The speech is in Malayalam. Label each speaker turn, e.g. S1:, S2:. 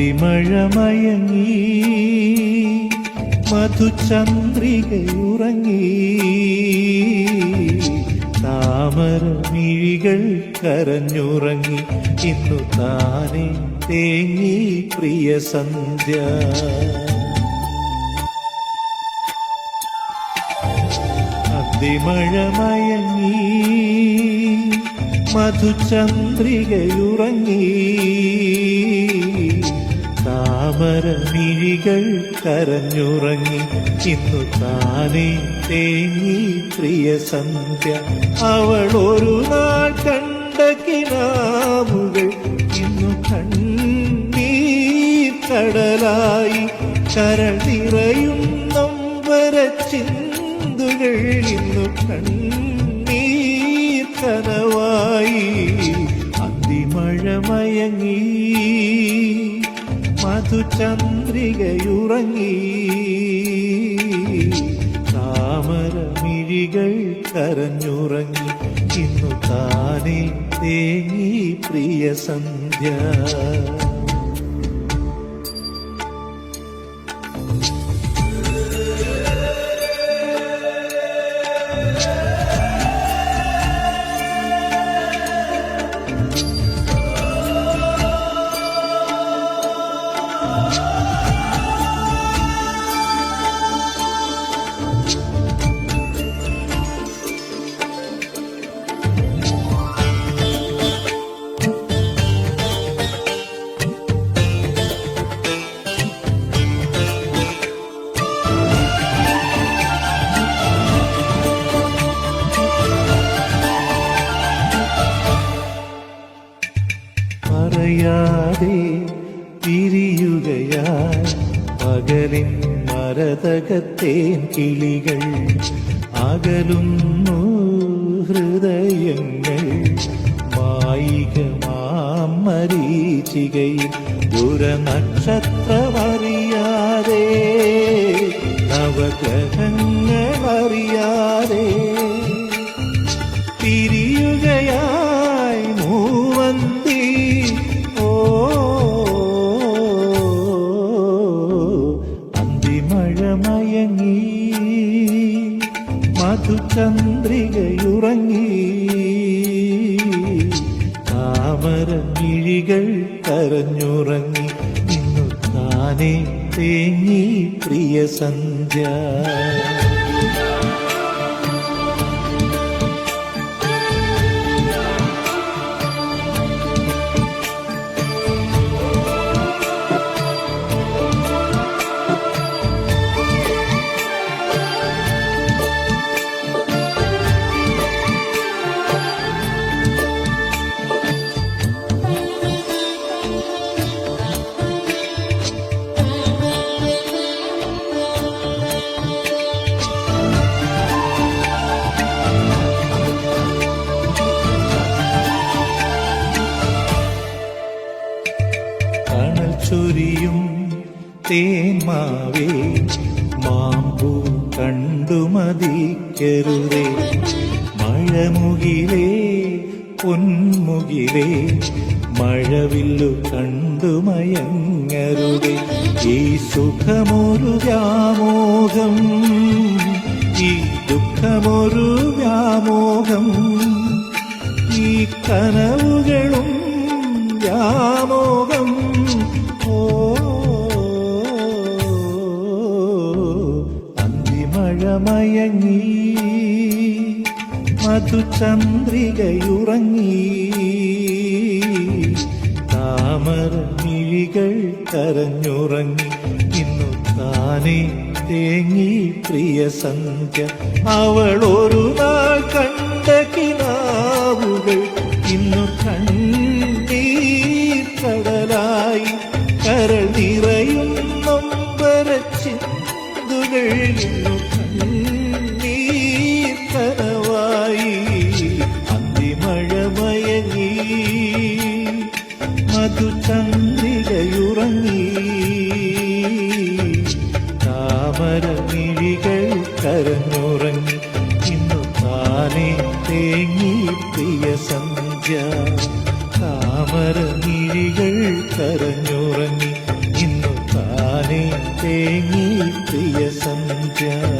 S1: അന്തിമഴമയങ്ങി മധുചന്ദ്രികയുറങ്ങി. താമര മിഴികൾ കരഞ്ഞുറങ്ങി ഇന്നു താനെ തേങ്ങി പ്രിയ സന്ധ്യ. അതിമഴമയങ്ങി മധുചന്ദ്രികയുറങ്ങി. താമര മിഴികൾ കരഞ്ഞുറങ്ങി ഇന്നു താനേ തേങ്ങി പ്രിയ സന്ധ്യ. അവൾ ഒരു നാൾ കണ്ട കിനാവുകൾ ഇന്നു കണ്ണീർ കടലായി. കരൾ നൊമ്പര ചിന്തുകൾ ഇന്നു കണ്ണീർ കനവായി. അതിമഴമയങ്ങി മധുചന്ദ്രികയുറങ്ങി. താമരമിഴികൾ കരഞ്ഞുറങ്ങി. ഇന്നു താനേ തേങ്ങി പ്രിയ സന്ധ്യ. இணையாதே பிரியுகையாய். பகலின் மரதகத்தேன் கிளிகள் அகலும் ஹிருதயங்கள் மாயிக மாமரீச்சிகையில் ஒரு நட்சத்திரம் அறியாதே நவகிரகங்கள் മധുചന്ദ്രികയുറങ്ങി താമര മിഴികൾ കരഞ്ഞുറങ്ങി. ഇന്നു താനേ തേങ്ങി പ്രിയ സന്ധ്യ. തേന്മാവേ മാമ്പൂ കണ്ടുമതിക്കരുതേ. മഴമുകിലേ പൊന്മുകിലേ മഴവില്ലു കണ്ടുമയങ്ങരുതേ. ഈ സുഖമൊരു വ്യാമോഹം ഈ ദുഃഖമൊരു വ്യാമോഹം ഈ കനവുകളും അന്തിമഴമയങ്ങി മധുചന്ദ്രികയുറങ്ങി താമര മിഴികൾ കരഞ്ഞുറങ്ങി ഇന്നു താനേ തേങ്ങി പ്രിയ സന്ധ്യ. അവൾ ഒരു നാൾ കണ്ട കിനാവുകൾ ഇന്നു കണ്ണീർ കരൾ നിറയും നൊമ്പര ചിന്തുകൾ മരമിഴികൾ കരഞ്ഞുറങ്ങി ഇന്നു താനെ തേങ്ങി പ്രിയ സന്ധ്യ. താമരമിഴികൾ കരഞ്ഞുറങ്ങി. ഇന്നു താനെ തേങ്ങി പ്രിയ സന്ധ്യ.